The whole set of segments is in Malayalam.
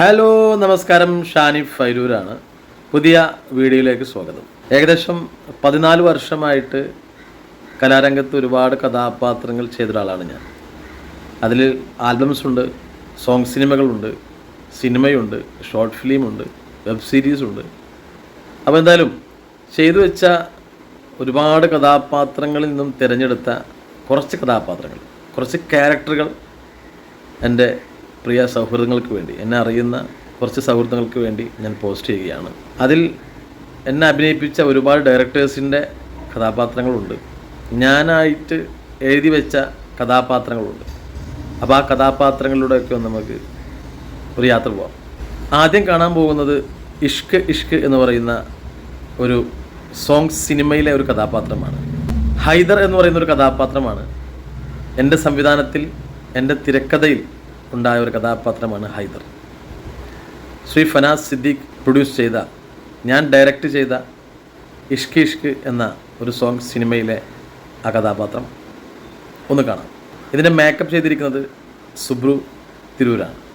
ഹലോ നമസ്കാരം. ഷാനിഫ് ഫൈരൂരാണ്. പുതിയ വീഡിയോയിലേക്ക് സ്വാഗതം. ഏകദേശം പതിനാല് വർഷമായിട്ട് കലാരംഗത്ത് ഒരുപാട് കഥാപാത്രങ്ങൾ ചെയ്ത ഒരാളാണ് ഞാൻ. അതിൽ ആൽബംസ് ഉണ്ട് സോങ് സിനിമകളുണ്ട് സിനിമയുണ്ട് ഷോർട്ട് ഫിലിമുണ്ട് വെബ് സീരീസ് ഉണ്ട്. അപ്പോൾ എന്തായാലും ചെയ്തു വെച്ച ഒരുപാട് കഥാപാത്രങ്ങളിൽ നിന്നും തിരഞ്ഞെടുത്ത കുറച്ച് കഥാപാത്രങ്ങൾ കുറച്ച് ക്യാരക്ടറുകൾ എന്റെ പ്രിയ സൗഹൃദങ്ങൾക്ക് വേണ്ടി എന്നെ അറിയുന്ന കുറച്ച് സൗഹൃദങ്ങൾക്ക് വേണ്ടി ഞാൻ പോസ്റ്റ് ചെയ്യുകയാണ്. അതിൽ എന്നെ അഭിനയിപ്പിച്ച ഒരുപാട് ഡയറക്ടേഴ്സിന്റെ കഥാപാത്രങ്ങളുണ്ട്. ഞാനായിട്ട് എഴുതി വെച്ച കഥാപാത്രങ്ങളുണ്ട്. അപ്പോൾ ആ കഥാപാത്രങ്ങളിലൂടെയൊക്കെ ഒന്ന് നമുക്ക് ഒരു യാത്ര പോവാം. ആദ്യം കാണാൻ പോകുന്നത് ഇഷ്ക് ഇഷ്ക് എന്ന് പറയുന്ന ഒരു സോങ് സിനിമയിലെ ഒരു കഥാപാത്രമാണ്. ഹൈദർ എന്ന് പറയുന്ന ഒരു കഥാപാത്രമാണ്. എന്റെ സംവിധാനത്തിൽ എന്റെ തിരക്കഥയിൽ ഉണ്ടായ ഒരു കഥാപാത്രമാണ് ഹൈദർ. ശ്രീ ഫനാസ് സിദ്ദീഖ് പ്രൊഡ്യൂസ് ചെയ്ത ഞാൻ ഡയറക്റ്റ് ചെയ്ത ഇഷ്ക് ഇഷ്ക് എന്ന ഒരു സോങ് സിനിമയിലെ ആ കഥാപാത്രം. ഒന്ന് കാണാം. ഇതിന്റെ മേക്കപ്പ് ചെയ്തിരിക്കുന്നത് സുബ്രു തിരൂരാണ്.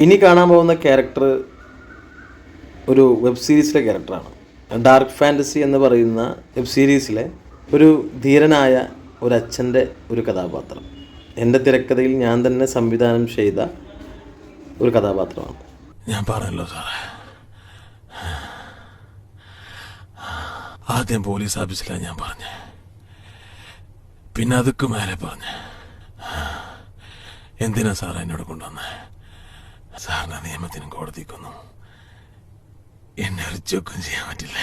ഇനി കാണാൻ പോകുന്ന ക്യാരക്ടർ ഒരു വെബ് സീരീസിലെ ക്യാരക്ടറാണ് ഡാർക്ക് ഫാന്റസി എന്ന് പറയുന്ന വെബ് സീരീസിലെ ഒരു ധീരനായ ഒരു അച്ഛന്റെ ഒരു കഥാപാത്രം. എന്റെ തിരക്കഥയിൽ ഞാൻ തന്നെ സംവിധാനം ചെയ്ത ഒരു കഥാപാത്രമാണ്. ഞാൻ പറഞ്ഞല്ലോ സാറേ. ആദ്യം പോലീസ് ഓഫീസിലാണ് ഞാൻ പറഞ്ഞേ. പിന്നെ അതുക്ക് മേലെ പറഞ്ഞേ. എന്തിനാ സാറേ എന്നോട് കൊണ്ടുവന്നേ? സാറിന്റെ നിയമത്തിനും കോടതിക്കൊന്നും എന്നെ ഒരു ചൊക്കും ചെയ്യാൻ പറ്റില്ല.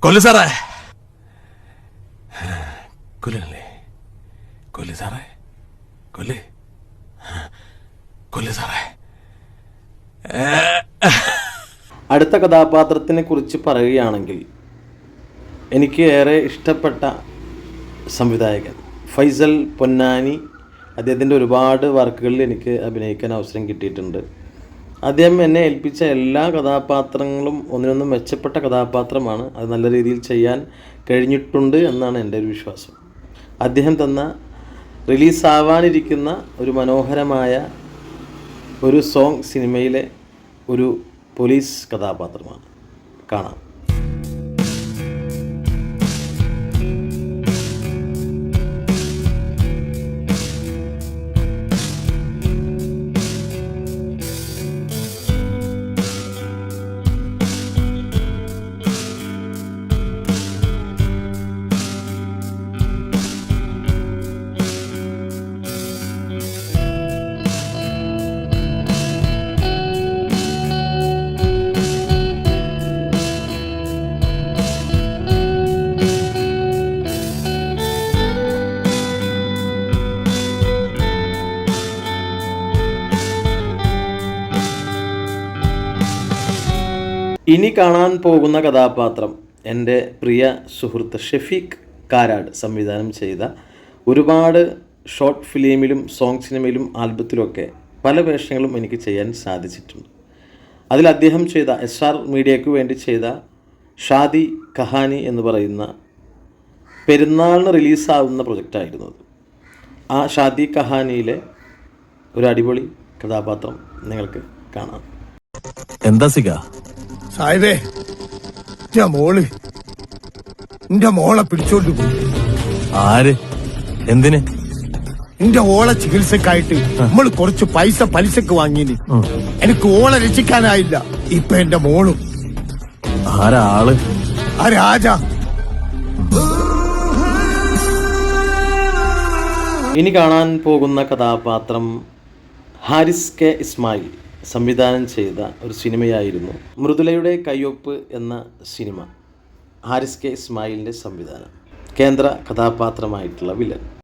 കൊല്ലു സാറേ. കൊല്ലല്ലേ? കൊല്ലു സാറേ. കൊല്ല്? കൊല്ലു സാറേ. അടുത്ത കഥാപാത്രത്തിനെ കുറിച്ച് പറയുകയാണെങ്കിൽ എനിക്ക് ഏറെ ഇഷ്ടപ്പെട്ട സംവിധായകൻ ഫൈസൽ പൊന്നാനി അദ്ദേഹത്തിന്റെ ഒരുപാട് വർക്കുകളിൽ എനിക്ക് അഭിനയിക്കാൻ അവസരം കിട്ടിയിട്ടുണ്ട്. അദ്ദേഹം എന്നെ ഏൽപ്പിച്ച എല്ലാ കഥാപാത്രങ്ങളും ഒന്നിനൊന്നും മെച്ചപ്പെട്ട കഥാപാത്രമാണ്. അത് നല്ല രീതിയിൽ ചെയ്യാൻ കഴിഞ്ഞിട്ടുണ്ട് എന്നാണ് എന്റെ ഒരു വിശ്വാസം. അദ്ദേഹം തന്ന റിലീസാവാനിരിക്കുന്ന ഒരു മനോഹരമായ ഒരു സോങ് സിനിമയിലെ ഒരു പോലീസ് കഥാപാത്രമാണ്. കാണാം. ഇനി കാണാൻ പോകുന്ന കഥാപാത്രം എന്റെ പ്രിയ സുഹൃത്ത് ഷെഫീഖ് കാരാട് സംവിധാനം ചെയ്ത ഒരുപാട് ഷോർട്ട് ഫിലിമിലും സോങ് സിനിമയിലും ആൽബത്തിലുമൊക്കെ പല വേഷങ്ങളും എനിക്ക് ചെയ്യാൻ സാധിച്ചിട്ടുണ്ട്. അതിൽ അദ്ദേഹം ചെയ്ത എസ് ആർ മീഡിയയ്ക്ക് വേണ്ടി ചെയ്ത ഷാദി കഹാനി എന്ന് പറയുന്ന പെരുന്നാളിന് റിലീസാവുന്ന പ്രൊജക്റ്റായിരുന്നു അത്. ആ ഷാദി കഹാനിയിലെ ഒരു അടിപൊളി കഥാപാത്രം നിങ്ങൾക്ക് കാണാം. എന്താ സിക സാഹിബേ എന്റെ മോൾ എന്റെ മോളെ പിടിച്ചോണ്ട് പോയി. ആര്? എന്തിന്? എന്റെ ഓളെ ചികിത്സക്കായിട്ട് നമ്മൾ കുറച്ച് പൈസ പലിശക്ക് വാങ്ങിന് എനിക്ക് ഓളെ രക്ഷിക്കാനായില്ല. ഇപ്പൊ എന്റെ മോളും. ആരാൾ ആ രാജ. ഇനി കാണാൻ പോകുന്ന കഥാപാത്രം ഹാരിസ് കെ ഇസ്മായിൽ. സംവിധാനം ചെയ്ത ഒരു സിനിമയായിരുന്നു മൃദുലയുടെ കയ്യൊപ്പ് എന്ന സിനിമ. ഹാരിസ് കെ ഇസ്മായിലിന്റെ സംവിധാനം. കേന്ദ്ര കഥാപാത്രമായിട്ടുള്ള വില്ലൻ.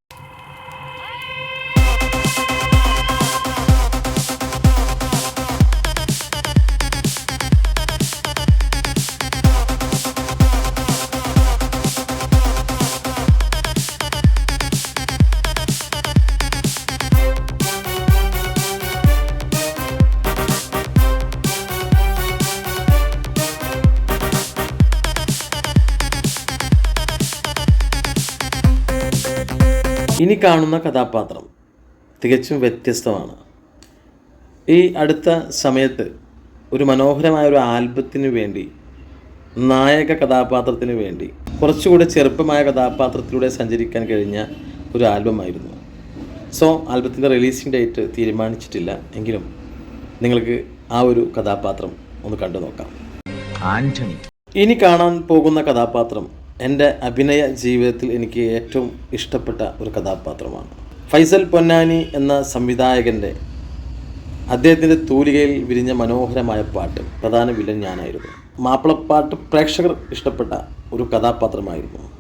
ഇനി കാണുന്ന കഥാപാത്രം തികച്ചും വ്യത്യസ്തമാണ്. ഈ അടുത്ത സമയത്ത് ഒരു മനോഹരമായ ഒരു ആൽബത്തിന് വേണ്ടി നായക കഥാപാത്രത്തിന് വേണ്ടി കുറച്ചുകൂടെ ചെറുപ്പമായ കഥാപാത്രത്തിലൂടെ സഞ്ചരിക്കാൻ കഴിഞ്ഞ ഒരു ആൽബമായിരുന്നു. സോ ആൽബത്തിന്റെ റിലീസിംഗ് ഡേറ്റ് തീരുമാനിച്ചിട്ടില്ല. എങ്കിലും നിങ്ങൾക്ക് ആ ഒരു കഥാപാത്രം ഒന്ന് കണ്ടു നോക്കാം ആന്റണി. ഇനി കാണാൻ പോകുന്ന കഥാപാത്രം എന്റെ അഭിനയ ജീവിതത്തിൽ എനിക്ക് ഏറ്റവും ഇഷ്ടപ്പെട്ട ഒരു കഥാപാത്രമാണ്. ഫൈസൽ പൊന്നാനി എന്ന സംവിധായകന്റെ അദ്ദേഹത്തിന്റെ തൂലികയിൽ വിരിഞ്ഞ മനോഹരമായ പാട്ട് പ്രധാന വില്ലൻ ഞാനായിരുന്നു. മാപ്പിളപ്പാട്ട് പ്രേക്ഷകർ ഇഷ്ടപ്പെട്ട ഒരു കഥാപാത്രമായിരുന്നു.